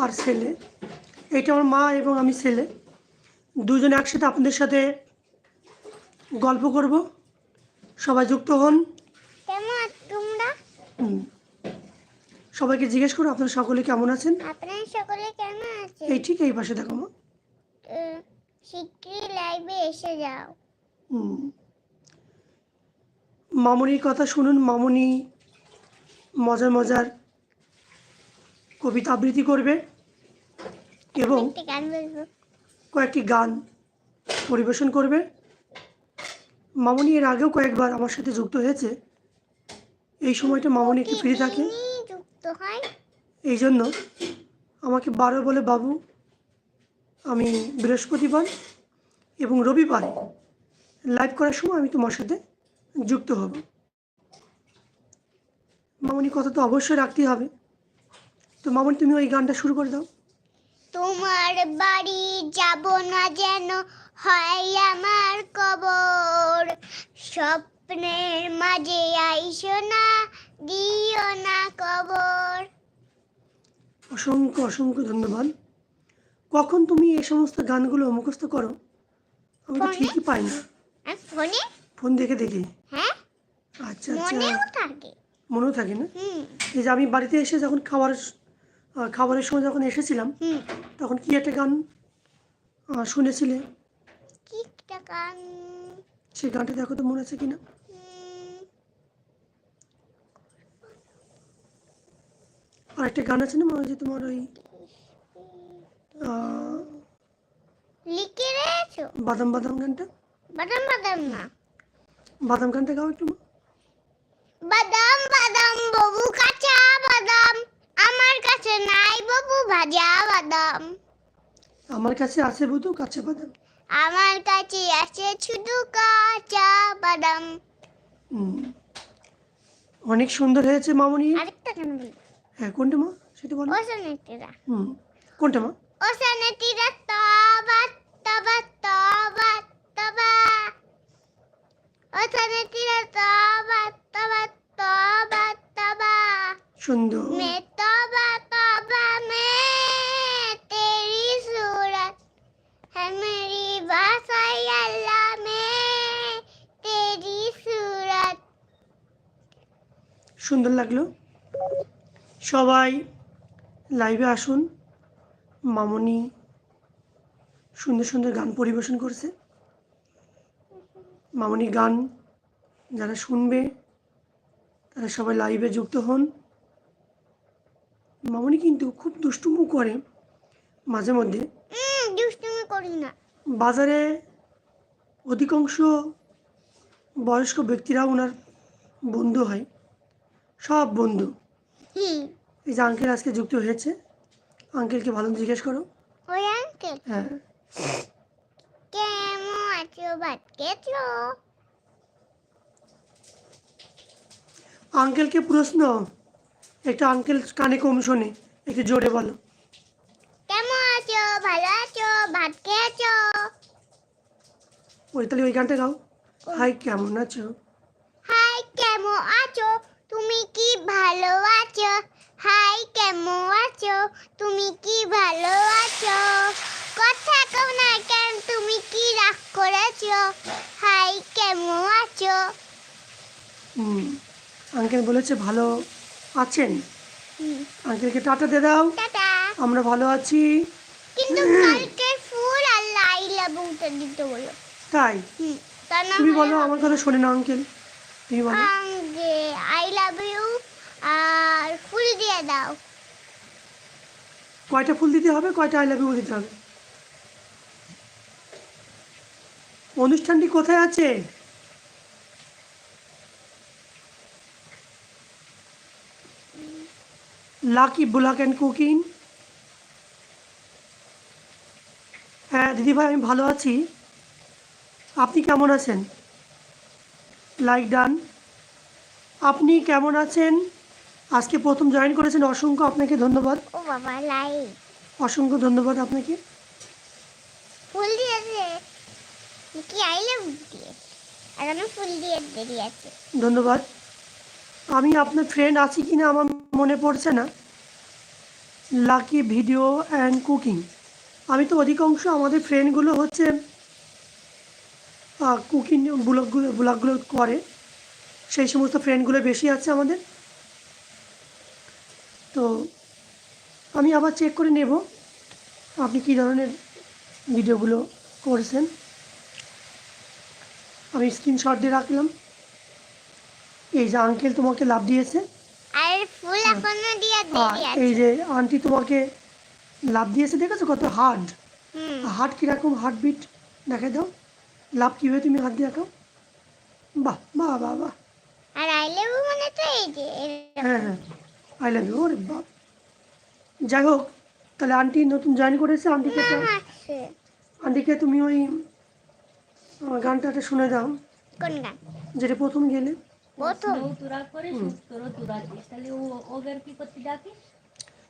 আর ছেলে। এটা আমার মা এবং আমি ছেলে। দুজনে একসাথে আপনাদের সাথে গল্প করব। সবাই যুক্ত হন। কেমন আছো তোমরা? সবাইকে জিজ্ঞেস করো আপনারা সকলে কেমন আছেন? আপনারা সকলে কেমন আছেন? এই ঠিক এই পাশে দেখো মা। আহ, শিগগিরই লাইভে এসে যাও। মামনির কথা শুনুন। মামনি মজার মজার কবিতা আবৃত্তি করবে এবং কয়েকটি গান পরিবেশন করবে। মামনি এর আগেও কয়েকবার আমার সাথে যুক্ত হয়েছে। এই সময়টা মামনি একটু ফ্রি থাকে। এই জন্য আমাকে বারো বলে বাবু আমি বৃহস্পতিবার এবং রবিবার লাইভ করার সময় আমি তোমার সাথে যুক্ত হব। মামনি কথা তো অবশ্যই রাখতেই হবে। তো মামনি তুমি ওই গানটা শুরু করে দাও। তোমার বাড়ি যাব না যেন হয় আমার কবর। স্বপ্নের মাঝে আইসো না দিও না কবর। অসংখ্য অসংখ্য ধন্যবাদ। কখন তুমি এই সমস্ত গানগুলো মুখস্থ করো? আমি তো ঠিকই পাই না। আর ফোনে? ফোন দেখে দেখে। হ্যাঁ? আচ্ছা আচ্ছা। মনেও থাকে। মনেও থাকে না? এই যে আমি বাড়িতে এসে যখন খাবার খাবারের সময় যখন এসেছিলাম তখন কি একটা গান শুনেছিলে? কি একটা গান? সেই গানটা দেখো তো মনে আছে কিনা? আর একটা গান আছে না মনে হচ্ছে তোমার ওই আহ, লিখে রেখেছো? বাদাম বাদাম গানটা? বাদাম বাদাম না। বাদাম গানটা গাও একটু। বাদাম বাদাম বাবু আমার কাছে নাই বাবু ভাজা বাদাম আমার কাছে আছে বুধু কাছে বাদাম। আমার কাছে আছে শুধু কাঁচা বাদাম। অনেক সুন্দর হয়েছে মামনি। আরেকটা কেন বলি? হ্যাঁ কোনটা মা? সেটা বলো। ওসানেতিরা হুম কোনটা মা? ওসানেতিরা তবা তবা তবা তবা। ওসানেতিরা তবা তবা তবা তবা। সুন্দর। সুন্দর লাগল। সবাই লাইভে আসুন। মামনি সুন্দর সুন্দর গান পরিবেশন করছে। মামনি গান যারা শুনবে তারা সবাই লাইভে যুক্ত হন। মামনি কিন্তু খুব দুষ্টুমু করে মাঝে মধ্যে। দুষ্টুমি করি না। বাজারে অধিকাংশ বয়স্ক ব্যক্তিরা ওনার বন্ধু হয়। সব বন্ধু। এই যে আঙ্কেল আজকে যুক্ত হয়েছে। আঙ্কেলকে ভালো জিজ্ঞেস করো। ওই আঙ্কেল হ্যাঁ। কেমন আছো? ভাত খেয়েছো? আঙ্কেলকে প্রশ্ন। একটা আঙ্কেল কানে কম শোনে। একটু জোরে বলো। কেমন আছো? ভালো আছো? ভাত খেয়েছো? ওই তাহলে ওই গানটা গাও। হাই কেমন আছো হাই কেমন আছো তুমি কি ভালো আছো? হাই কেমন আছো? তুমি কি ভালো আছো? কথা কও না কেন তুমি কি রাগ করেছ? হাই কেমন আছো? আঙ্কেল বলেছে ভালো আছেন। আঙ্কেলকে টাটা দিয়ে দাও। টাটা। আমরা ভালো আছি। কিন্তু কালকে ফুল আর লাই লাবুটা দিতে বলো। তাই? তুমি বলো আমার কথা শোনে না আঙ্কেল তুমি বলো। আই লাভ ইউ দিয়ে দাও। কয়টা ফুল দিতে হবে, কয়টা আই লাভ ইউ দিতে হবে? অনুষ্ঠানটি কোথায় আছে? Lucky vlog and cooking. হ্যাঁ দিদিভাই, আমি ভালো আছি। আপনি কেমন আছেন? Like done. আপনি কেমন আছেন? আজকে প্রথম জয়েন করেছেন অসংখ্য আপনাকে ধন্যবাদ। ও বাবা লাই। অসংখ্য ধন্যবাদ আপনাকে। ফুল দিয়েছে কি আই লাভ দিয়ে এখনও ফুল দিয়ে দেরি আছে। ধন্যবাদ। আমি আপনার ফ্রেন্ড আছি কি না আমার মনে পড়ছে না। লাকি ভিডিও অ্যান্ড কুকিং আমি তো অধিকাংশ আমাদের ফ্রেন্ডগুলো হচ্ছে কুকিং ব্লগগুলো ব্লগগুলো করে। সেই সমস্ত ফ্রেন্ডগুলো বেশি আছে আমাদের। তো আমি আবার চেক করে নেব আপনি কী ধরনের ভিডিওগুলো করেছেন। আমি স্ক্রিনশট দিয়ে রাখলাম। এই যে আঙ্কেল তোমাকে লাভ দিয়েছে। দেরি আছে এই যে আন্টি তোমাকে লাভ দিয়েছে দেখেছ কত হার্ড হার্ট কীরকম হার্টবিট দেখে দাও। লাভ কীভাবে তুমি হাত দিয়ে বাহ বাহ বাহ বাহ। আর আই লাভ মানে তো এই যে হ্যাঁ হ্যাঁ। আই লাভ ইউ ওরে বাপ। যাই হোক তাহলে আন্টি নতুন জয়েন করেছে আন্টিকে তো আন্টিকে তুমি ওই আহ, গানটাটা শুনে দাও। কোন গান? যেটা প্রথম গেলে।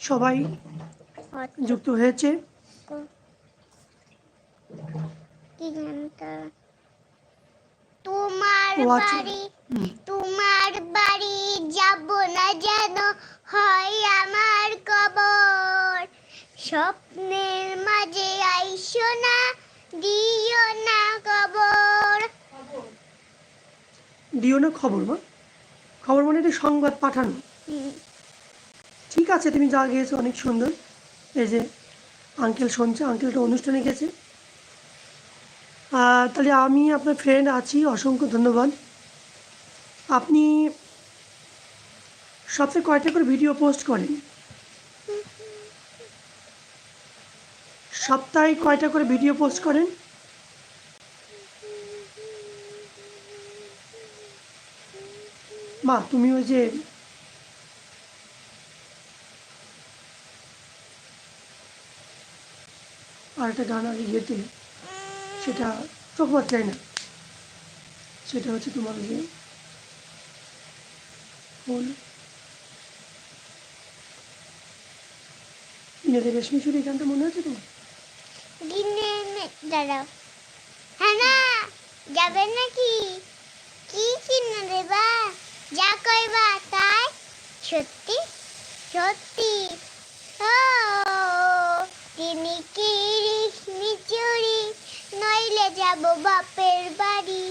সবাই যুক্ত হয়েছে। কি গানটা? তোমার আচ্ছা। বাড়ি তোমার বাড়ি যাব না যেন হয় আমার কবর। স্বপ্নের মাঝে আইসো না দিও না কবর। দিও না খবর মা খবর মানে এটা সংবাদ পাঠানো। ঠিক আছে তুমি যা গিয়েছো অনেক সুন্দর। এই যে আঙ্কেল শুনছে আঙ্কেলটা অনুষ্ঠানে গেছে। তাহলে আমি আপনার ফ্রেন্ড আছি, অসংখ্য ধন্যবাদ। আপনি সপ্তাহে কয়টা করে ভিডিও পোস্ট করেন? সপ্তাহে কয়টা করে ভিডিও পোস্ট করেন? মা, তুমি ওই যে আর একটা গান আগে গেতে সেটা চোখ বাচ্চায় না। সেটা হচ্ছে তোমার যে ফুল। ইনাদের রেশমি চুরি গানটা মনে আছে তোমার? দাঁড়াও। হ্যাঁ না যাবেন নাকি? কি কিনে দেবা? যা কইবা তাই? সত্যি? সত্যি। যাব বাপের বাড়ি।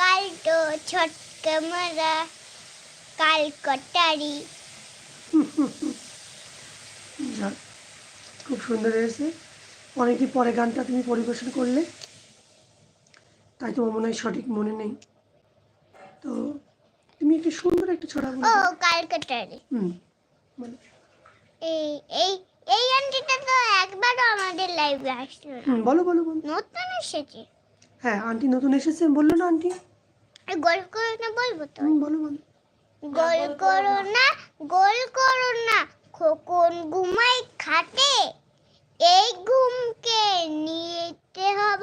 কাল তো ছটকে মারা কাল কটারি। খুব সুন্দর হয়েছে। অনেকদিন পরে গানটা তুমি পরিবেশন করলে। তাই তোমার মনে হয় সঠিক মনে নেই। তো তুমি একটু সুন্দর একটা ছড়া বলো ও তো। কাল কটারি। হুম বলো। এই এই এই আন্টিটা তো একবারও আমাদের লাইভে আসলো বলো বলো বলো। নতুন এসেছে। হ্যাঁ আন্টি নতুন এসেছে। বলল না আন্টি? গোল করো না বলব তো। বলো বলো। গোল করো না গোল করো না। খোকন ঘুমাই খাটে। এই ঘুমকে নিতে হব।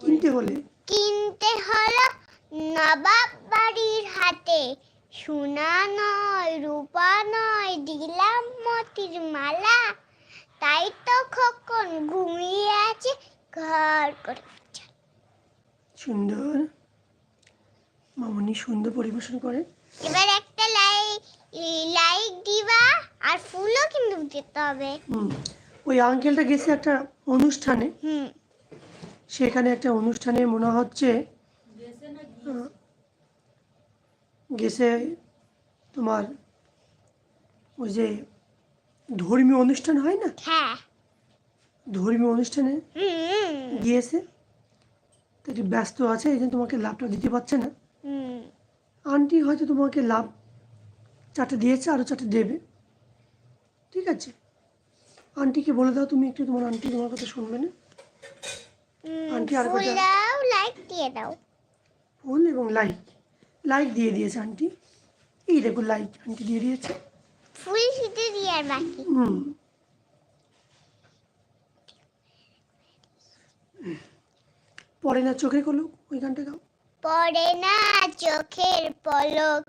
কিনতে হলে? কিনতে হলো নবাব বাড়ির হাতে। সোনা নয় রূপা নয় দিলাম মতির মালা। তাই তো খোকন ঘুমিয়ে আছে ঘর করে। সুন্দর। মামনি সুন্দর পরিবেশন করে। এবার একটা লাইক লাইক দিবা আর ফুলও কিন্তু দিতে হবে। হুম ওই আঙ্কেলটা গেছে একটা অনুষ্ঠানে। হুম। সেখানে একটা অনুষ্ঠানে মনে হচ্ছে গেছে তোমার ওই যে ধর্মীয় অনুষ্ঠান হয় না? হ্যাঁ। ধর্মীয় অনুষ্ঠানে গিয়েছে? তো একটু ব্যস্ত আছে এই জন্য তোমাকে লাভটা দিতে পারছে না। আন্টি হয়তো তোমাকে লাভ চারটে দিয়েছে আরও চারটে দেবে। ঠিক আছে? আন্টিকে বলে দাও তুমি একটু তোমার আন্টি তোমার কথা শুনবে না? আন্টি আর ফুল লাইক দিয়ে দাও। ফুল এবং লাইক লাইক দিয়ে দিয়েছে আন্টি। এই দেখো লাইক আন্টি দিয়ে দিয়েছে। ফুল দিয়ে আর বাকি। হুম। পরে না চোখে করল ওই গানটা গাও। পড়ে না চোখের পলক।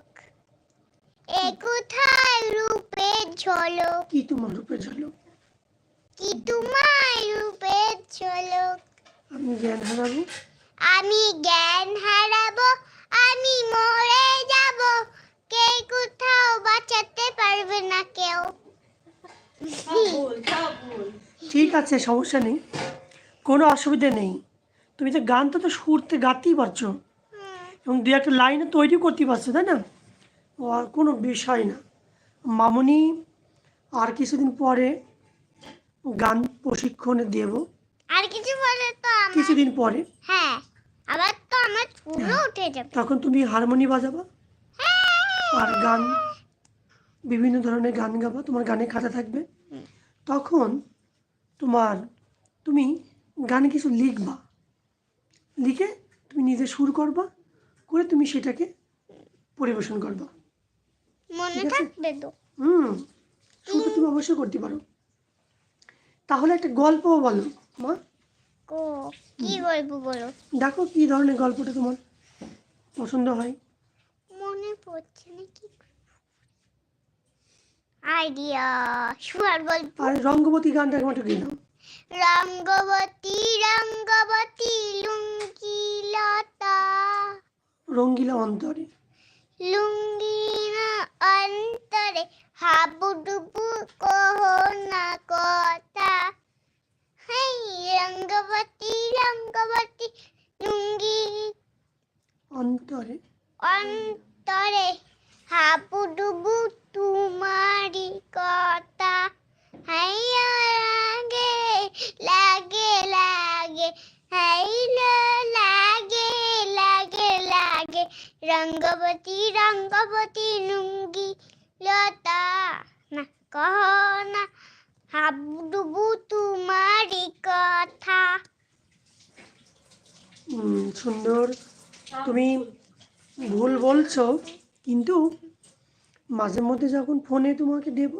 এ কোথায় রূপের ঝলক? কি তোমার রূপে ঝালো কি তোমার রূপের ঝলক? আমি জ্ঞান হারাবো? আমি জ্ঞান হারাবো আমি মরে যাব। কে কোথাও বাঁচাতে পারবে না কেউ। ভুল ঠিক আছে সমস্যা নেই। কোনো অসুবিধা নেই। তুমি যে গান তো সুরতে গাতেই পারছ। এবং দু একটা লাইনে তৈরি করতে পারছ তাই না? ও আর কোনো বিষয় না। মামনি আর কিছুদিন পরে গান প্রশিক্ষণে দেব। আর কিছু বলে তো কিছুদিন পরে। হ্যাঁ আবার তো আমার চুলও উঠে যাবে। তখন তুমি হারমোনি বাজাবা। আর গান বিভিন্ন ধরনের গান গাবা তোমার গানে খাতা থাকবে। তখন তোমার তুমি গানে কিছু লিখবা। লিখে তুমি নিজে সুর করবা করে তুমি সেটাকে পরিবেশন করবা। মনে থাকবে তো? হুম। সুরটা তুমি অবশ্যই করতে পারো। তাহলে একটা গল্পও বলো মা। কো কি গল্প বলো? দেখো কী ধরনের গল্পটা তোমার পছন্দ হয়। মনে পড়ছে না কি আইডিয়া শুয়ার গল্প। আর রঙ্গবতী গানটা একমাত্র গিয়ে নাও। রঙ্গবতী রঙ্গবতী লুঙ্গি লতা রঙ্গিলা অন্তরে। লুঙ্গিনা অন্তরে হাবুডুবু কহনা কথা। হাই রঙ্গবতী রঙ্গবতী লুঙ্গি অন্তরে। অন্তরে হাবুডুবু তোমারি কথা। লাগে লাগে লাগে হাইলো লাগে লাগে লাগে রঙ্গবতী রঙ্গবতী লুঙ্গি লতা না কহ না হাবুডুবু তোমারি কথা সুন্দর। তুমি ভুল বলছো, কিন্তু মাঝে মধ্যে যখন ফোনে তোমাকে দেব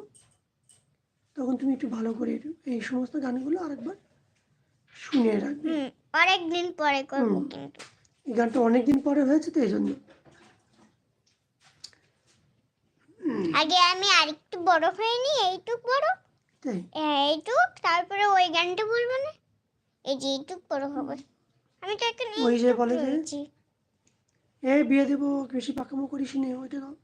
তখন তুমি একটু ভালো করে এই সমস্ত গানগুলো আরেকবার শুনে রাখবে। হুম অনেকদিন পরে করব। কিন্তু। এই গানটা অনেক দিন পরে হয়েছে তো এই জন্য আগে আমি আরেকটু বড় হয়ে নি এইটুক বড়। এইটুক তারপরে ওই গানটা বলব না? এই যে এইটুক বড় হবে। আমি তো এখন ওই যে বলে যে-। এই বিয়ে দেবো বেশি পাকামো করিস নি ওইটা দাও।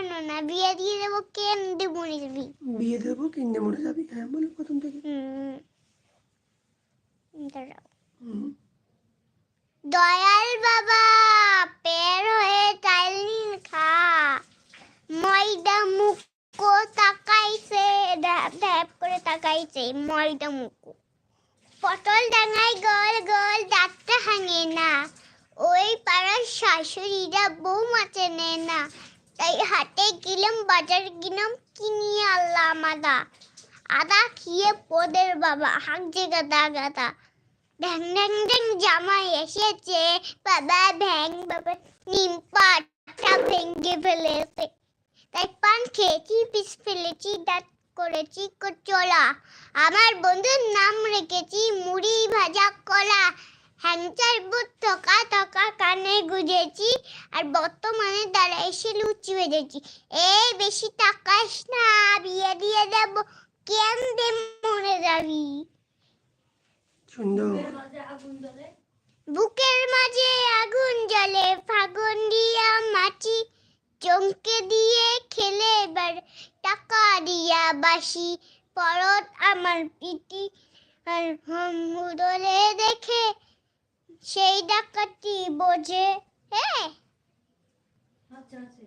পাকানো না? বিয়ে দিয়ে দেবো কেন্দ্রে মরে যাবি? বিয়ে দেবো কিনে মরে যাবি? হ্যাঁ বলো প্রথম থেকে। দাঁড়াও। দয়াল বাবা পের হয়ে চাইল নিন খা। ময়দা মুখো তাকাইছে ঢ্যাপ করে তাকাইছে ময়দা মুখো। পটল ডাঙায় গল গল দাঁতটা হাঙে না। ওই পাড়ার শাশুড়িরা বউ মাছে নেয় না। তাই হাটে গেলাম, বাজার গেলাম কিনিয়ে আল্লাহ আদা আদা খেয়ে পোদের বাবা, হাঁক যে গাদা গাদা। ড্যাং ড্যাং ড্যাং জামাই এসেছে, বাবা ভ্যাং বাবা নিম পাতা ভেঙে ফেলেছে। তাই পান খেয়েছি, পিস ফেলেছি দাঁত করেছি চলা আমার বন্ধুর নাম রেখেছি, মুড়ি ভাজা কলা। হ্যাংচার বুট টকা টকা কানে গুজেছি আর বর্তমানে দ্বারা এসে লুচি ভেজেছি এই বেশি টাকাস না বিয়ে দিয়ে দেবো কেন দে মরে যাবি? সুন্দর বুকের মাঝে আগুন জ্বলে ফাগুন দিয়া মাটি চমকে দিয়ে খেলে এবার টাকা দিয়া বাসি পরত আমার পিটি আর হামুদলে দেখে সেই ডাকাতি বোঝে। হ্যাঁ? আচ্ছা আছে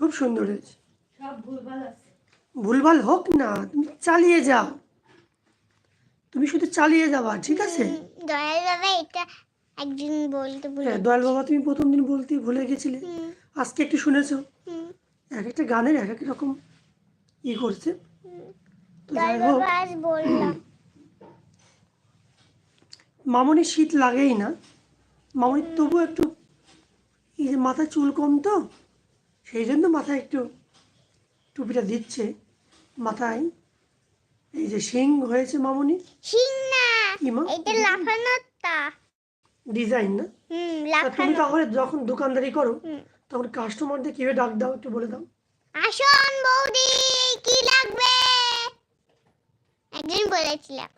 খুব সুন্দর হয়েছে। সব ভুল ভালো আছে। ভুলভাল হোক না তুমি চালিয়ে যাও। তুমি শুধু চালিয়ে যাবা ঠিক আছে? দয়াল বাবা এটা একদিন বলতে বলে হ্যাঁ দয়াল বাবা তুমি প্রথম দিন বলতে ভুলে গেছিলে। আজকে একটু শুনেছো? হুম। এক একটা গানের এক এক রকম ই করছে। তো যাই দয়াল হোক। বাবা আজ বললাম। মামনি শীত লাগেই না। মামনির তবু একটু এই যে মাথায় চুল কম তো সেই জন্য মাথায় একটু টুপিটা দিচ্ছে। মাথায় এই যে শিং হয়েছে মামনি। শিং না এটা ডিজাইন না? হুম তুমি তাহলে যখন দোকানদারি করো তখন কাস্টমারদের কীভাবে ডাক দাও একটু বলে দাও। আসুন বৌদি কি লাগবে? একদিন বলেছিলাম।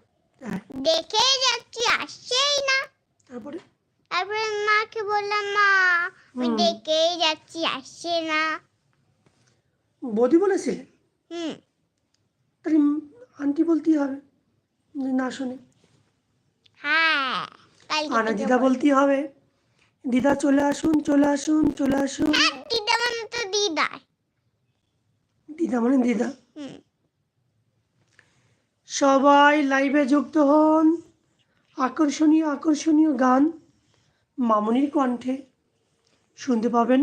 দেখে যাচ্ছি আসছেই না। তারপরে? তারপরে মাকে বললাম মা হুম। দেখেই যাচ্ছি আসছে না। বৌদি বলেছিলে হুম। উম, আন্টি বলতেই হবে যদি না শোনে। হ্যাঁ আর দিদা বল- বলতেই হবে দিদা চলে আসুন চলে আসুন চলে আসুন। হ্যাঁ, দিদা মানে তো দিদা দিদা মানে দিদা। হুম। সবাই লাইভে যুক্ত হন। আকর্ষণীয় আকর্ষণীয় গান মামনির কণ্ঠে শুনতে পাবেন।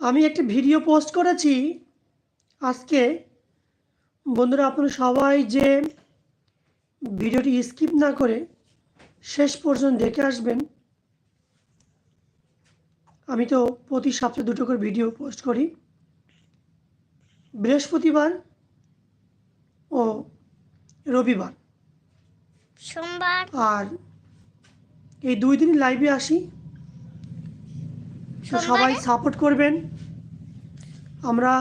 আমি একটা ভিডিও পোস্ট করেছি আজকে। বন্ধুরা, আপনারা সবাই যে ভিডিওটি স্কিপ না করে শেষ পর্যন্ত দেখে আসবেন। আমি তো প্রতি সপ্তাহে দুটো করে ভিডিও পোস্ট করি। বৃহস্পতিবার ও রবিবার। সোমবার। আর এই দুই দিনই লাইভে আসি। সবাই সাপোর্ট করবেন। আমরা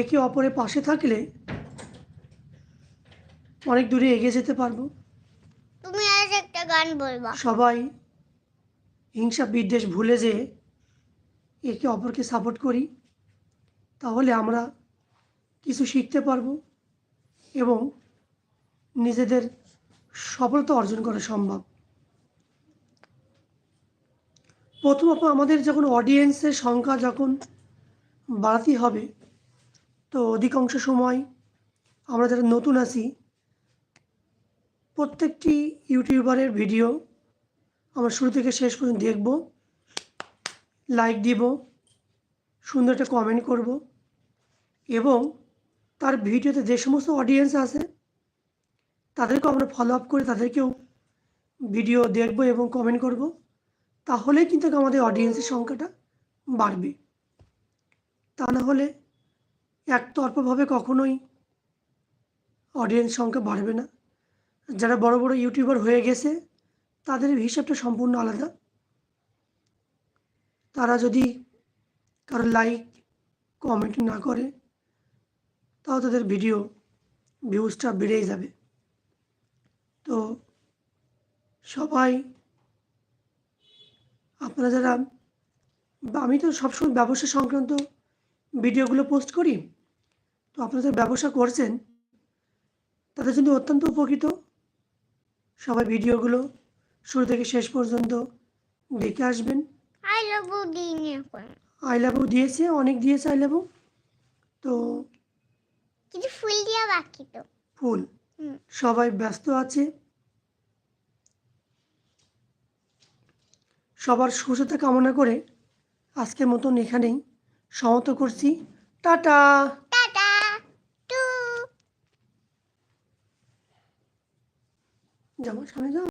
একে অপরের পাশে থাকলে অনেক দূরে এগিয়ে যেতে পারব। তুমি আজ একটা গান বলবা। সবাই হিংসা বিদ্বেষ ভুলে যে একে অপরকে সাপোর্ট করি তাহলে আমরা কিছু শিখতে পারব। এবং নিজেদের সফলতা অর্জন করা সম্ভব। প্রথমত আমাদের যখন অডিয়েন্সের সংখ্যা যখন বাড়াতে হবে, তো অধিকাংশ সময় আমরা যারা নতুন আছি, প্রত্যেকটি ইউটিউবারের ভিডিও আমরা শুরু থেকে শেষ পর্যন্ত দেখব লাইক দিব, সুন্দর একটা কমেন্ট করব এবং তার ভিডিওতে যে সমস্ত অডিয়েন্স আছে, তাদেরকেও আমরা ফলো আপ করে তাদেরকেও ভিডিও দেখব এবং কমেন্ট করব। তাহলেই কিন্তু আমাদের অডিয়েন্সের সংখ্যাটা বাড়বে। তা না হলে একতরফাভাবে কখনোই অডিয়েন্স সংখ্যা বাড়বে না। যারা বড় বড় ইউটিউবার হয়ে গেছে, তাদের হিসাবটা সম্পূর্ণ আলাদা। তারা যদি কারও লাইক কমেন্ট না করে তাও তাদের ভিডিও ভিউজটা বেড়েই যাবে। তো সবাই আপনারা যারা আমি তো সবসময় ব্যবসা সংক্রান্ত ভিডিওগুলো পোস্ট করি তো আপনারা যারা ব্যবসা করছেন তাদের জন্য অত্যন্ত উপকৃত। সবাই ভিডিওগুলো শুরু থেকে শেষ পর্যন্ত দেখে আসবেন। আই লাভ আই লাভও দিয়েছে অনেক দিয়েছে আই তো কিছু ফুল দিয়া বাকি তো। ফুল? সবাই ব্যস্ত আছে? সবার সুস্থতা কামনা করে আজকের মতন এখানেই সমাপ্ত করছি। টাটা! টাটা! টু! যাব সামনে যাও।